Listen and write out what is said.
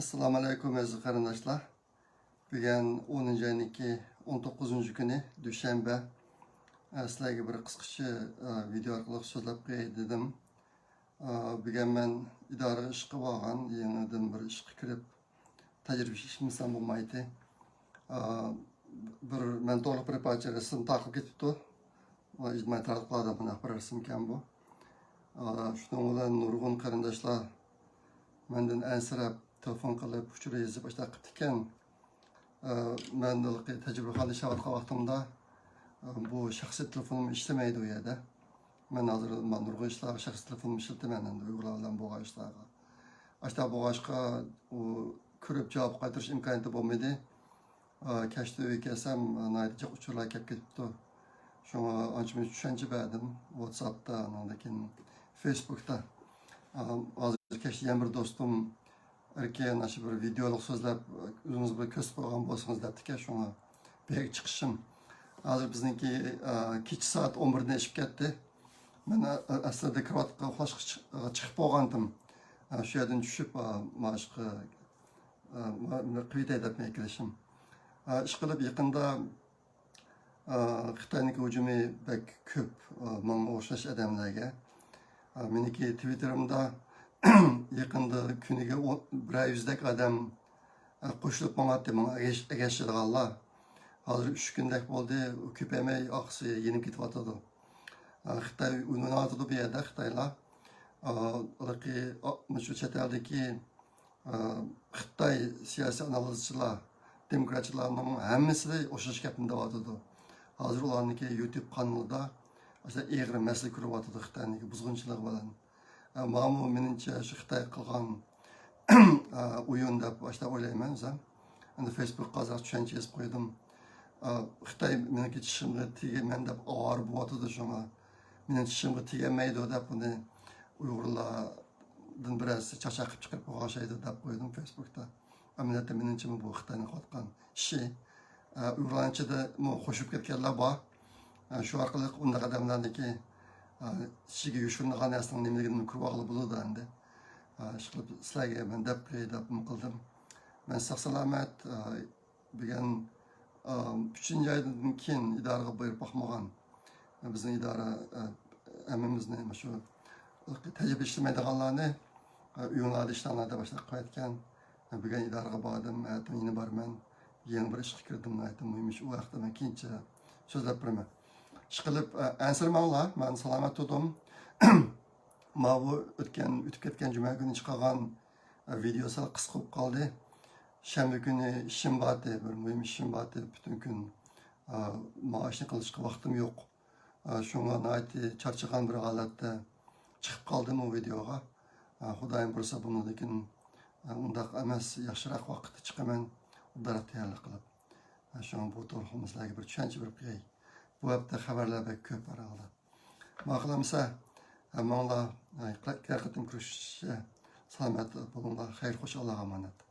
Assalamu alaikum aziz qarindoshlar. Bugun 10 oyning 19 kuni dushanba. E, Sizlarga bir qisqacha e, video orqali so'zlab qo'yay dedim. E, Bugun men idora ish qilib olgan, yangidan bir ishga kirib tajriba ishlasam bo'lmaydi. E, Bir men to'liq bir parcha rasm taqib ketibdi. Va ijtimoiy tarmoqlarda bunaqa bir rasm ekan bu. Shuning bilan nurg'un qarindoshlar mendan ansirab telefon qilib uchur yozib boshlab qilib ekan man tajriba qilishayotgan vaqtimda e, bu shaxsiy telefonim ishlamaydi u yerda man hozir nurg'un ishlar shaxsiy telefonimni ishlataman endi uyg'urlar bilan bo'lgan ishlarga ashta bo'lg'achqa u ko'rib javob qaytarish imkoniyati bo'lmaydi kashda uyga kelsam jiq uchurlar kelib ketibdi shunga ancha muncha tushuncha berdim whatsappda andan keyin facebookda. Hozir kashda yana bir do'stim erkeğe nasıl bir videoluk sözler özünüz bir köz program bolsanız deptik ya şuna bir çıkışım. Hazır bizimki e, keç saat 11'de eşip ketdi. Ben e, aslında kravatqa uxlashqa chiqib bo'lgandim. Shu yerdan tushib mashqi qiyday deb kelishim. Ish qilib yaqinda Xitoyniki hujumi bek ko'p menga o'xshash odamlarga. Meniki Twitterimda yaqinda kuniga bir yuzdek odam qo'shilib qo'nyapti manga agashtirganlar hozir uch kundek bo'ldi ko'paymay oqsi yenib ketyotidi xitoy uynatidi bu yerda xitoylar shu chet eldagi xitoy siyosiy analizchilar demokratchilarning hammasi o'xshash gapni deyotidi hozir ularniki youtube kanalida egri masala ko'ryotidi xitoyniki buzg'unchilik bilan Mamu menimcha shu Xitoy qilgan o'yin deb boshlab o'ylayman o'zim. Endi Facebook qozoq tushuncha yozib qo'ydim. Xitoy meniki tishimga tegaman deb og'ir bo'lyotidi shunga. Meni tishimga tegamaydi deb buni Uyg'urlardan biroz chaqchaqib chiqarib qo'yishaydi deb qo'ydim Facebookda. Amaliyotda menimcha bu Xitoyning qilayotgan ishi. Uyg'urlar ichida qo'shib ketganlar bor. Shu orqali unday odamlarniki ichiga yushurnagan narsaning nimaligini ko'rvoqli bo'ladi endi shu qilib sizlarga man deb deb qildim man sog' salomat bugun uchinchi oydan keyin idoraga borib boqmagan bizni idora hammamizni shu tajriba ishlamaydiganlarni uyinglarda ishlarlarda boshlab qo'yayotgan bugun idoraga bordim yine borman yangi bir ishga kirdim muhim ish u haqida man keyincha so'zlab beraman ishqilib ansirmanglar man salomat turdim ma bu o'tgan o'tib ketgan juma kuni chiqargan videosi qisqa bo'lib qoldi shanba kuni ishim bor edi bir muhim ishim bor edi butun kun maoshni qilishga vaqtim yo'q shunga charchagan bir holatda chiqib qoldim u videoga xudoyim bo'lsa lekin undaq emas yaxshiroq vaqtda chiqaman uddalab tayyorlik qilib shu bu to'g'ri sizlarga bir tushuncha berib qo'yay bu hafta xabarlar bek ko'p aralda maqlamsa hammanglar har qatim ko'rishishga salomat bo'linglar xayr xush allohga omonat